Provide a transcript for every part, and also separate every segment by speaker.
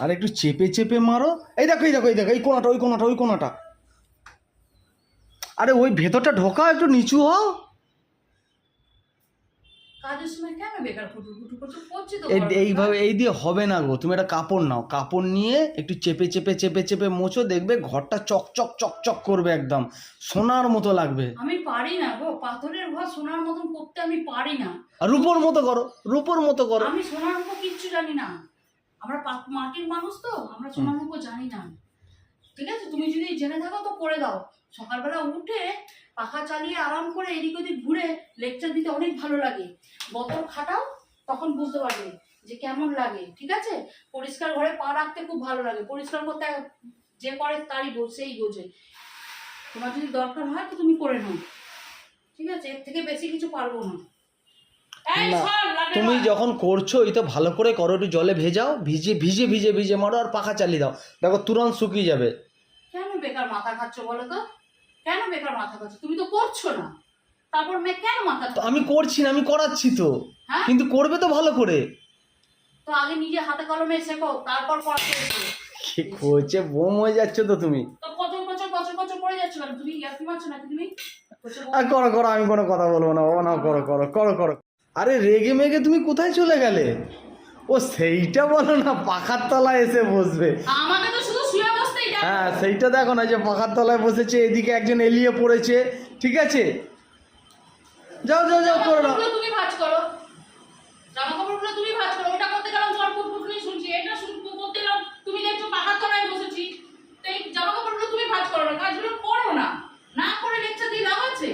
Speaker 1: আর একটু চেপে চেপে মারো। এই দেখো এই দেখো এই দেখো এই কোনাটা ওই কোনাটা ওই কোনাটা। আরে ওই ভেতরটা ঢোকা একটু নিচু হও।
Speaker 2: করছি? তো
Speaker 1: এই এইভাবে এই দিয়ে হবে না গো তুমি একটা কাপড় নাও। কাপড় নিয়ে একটু চেপে চেপে চেপে চেপে মোছো দেখবে ঘরটা চকচক চকচক করবে একদম। সোনার মতো লাগবে।
Speaker 2: আমি পারি না গো পাথরের ঘর সোনার মতন করতে আমি পারি না।
Speaker 1: রূপোর মতো করো রূপোর মতো করো।
Speaker 2: আমি সোনার উপর কিচ্ছু জানি না। আমরা মাটির মানুষ তো আমরা উপর জানি না ঠিক আছে? তুমি যদি জেনে থাকো তো করে দাও। সকালবেলা উঠে পাখা চালিয়ে আরাম করে এদিক ওদিক ঘুরে লেকচার দিতে অনেক ভালো লাগে। বতর খাটাও তখন বুঝতে পারবে যে কেমন লাগে ঠিক আছে? পরিষ্কার ঘরে পা রাখতে খুব ভালো লাগে। পরিষ্কার করতে যে করে তারই বোঝ সেই বোঝে। তোমার যদি দরকার হয় তো তুমি করে নাও। ঠিক আছে? এর থেকে বেশি কিছু পারব না।
Speaker 1: না, তুমি যখন করছ এই তো ভালো করে করো একটু জলে ভেজাও ভিজে ভিজে ভিজে ভিজে মারো আর পাখা চালিয়ে দাও। দেখো তুরন্ত শুকিয়ে যাবে।
Speaker 2: কেন বেকার মাথা খাচ্ছ বলো তো? কেন বেকার মাথা খাচ্ছ? তুমি তো করছ না। তারপর মেয়ে কেন মাথা
Speaker 1: তো আমি করছি না আমি করাচ্ছি তো।
Speaker 2: হ্যাঁ?
Speaker 1: কিন্তু করবে তো ভালো করে।
Speaker 2: তো আগে নিজে হাতে কলমে শেখো তারপর পড়াতে
Speaker 1: কি করছে? বোম হয়ে যাচ্ছে তো তুমি।
Speaker 2: তো কচর কচর কচর কচর পড়ে যাচ্ছ তুমি ইয়ার্কি মারছো নাকি তুমি?
Speaker 1: আর করো করো আমি কোনো কথা বলব না। বাবা না করো করো করো করো। আরে রেগে মেগে তুমি কোথায় চলে গেলে? ও সেইটা বলো না পাখার তলায় এসে বসবে।
Speaker 2: আমাকে তো শুধু শুয়ে বসতেই
Speaker 1: হ্যাঁ সেইটা দেখো না যে পাখার তলায় বসেছে এদিকে একজন এলিয়ে পড়েছে ঠিক আছে? যাও যাও যাও করো নাও।
Speaker 2: তুমি ভাজ করো। জামা কাপড়গুলো তুমি ভাজ করো ওটা করতে গেলাম তোমার পুটপুটনি শুনছি এটা শুনতে করতে গেলাম তুমি দেখছ পাখার তলায় বসেছি তো এই জামা কাপড়গুলো তুমি ভাঁজ করো না কাজগুলো করো না না করে লেকচার দিয়ে লাভ আছে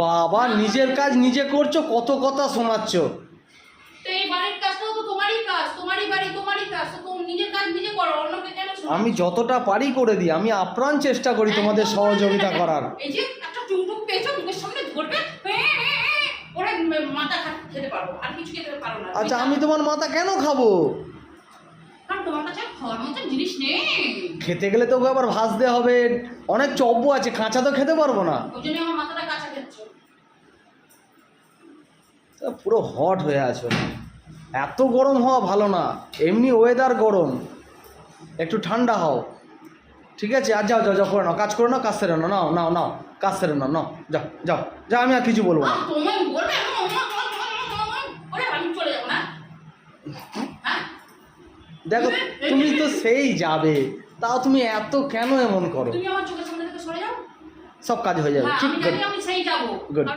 Speaker 1: বাবা নিজের কাজ নিজে করছ কত কথা শোনাচ্ছ।
Speaker 2: তো এই বাড়ির কাজটাও তো তোমারই কাজ তোমারই বাড়ি তোমারই কাজ তো তুমি নিজের কাজ নিজে করো অন্যকে কেন শোনাও?
Speaker 1: আমি যতটা পারি করে দিই আমি আপ্রাণ চেষ্টা করি তোমাদের
Speaker 2: একদম
Speaker 1: সহযোগিতা করার।
Speaker 2: এই যে একটা টুকটুক পেয়েছ মুখের সামনে ধরবে ওরা মাথা খা- খেতে পারব আর কিছু খেতে পারো না।
Speaker 1: আচ্ছা আমি তোমার মাথা কেন খাব?
Speaker 2: তোমার কাছে খাওয়ার মতো জিনিস নেই
Speaker 1: খেতে গেলে তো ওকে আবার ভাজতে হবে অনেক চব্য আছে কাঁচা তো খেতে পারব না
Speaker 2: ওই জন্য আমার মাথাটা কাঁচা খেচ্ছ
Speaker 1: পুরো হট হয়ে আছো এত গরম হওয়া ভালো না এমনি ওয়েদার গরম একটু ঠান্ডা হও ঠিক আছে আর যাও যাও যাও করে নাও কাজ করে নাও কাজ সেরে নাও নাও নাও নাও কাজ সেরে নাও নাও যাও যাও যাও আমি আর কিছু বলব না দেখো তুমি তো সেই যাবে। তাও তুমি এত কেন এমন করো?
Speaker 2: তুমি আমার চোখের সামনে থেকে সরে যাও।
Speaker 1: সব কাজ হয়ে যাবে।
Speaker 2: হ্যাঁ
Speaker 1: ঠিক গুড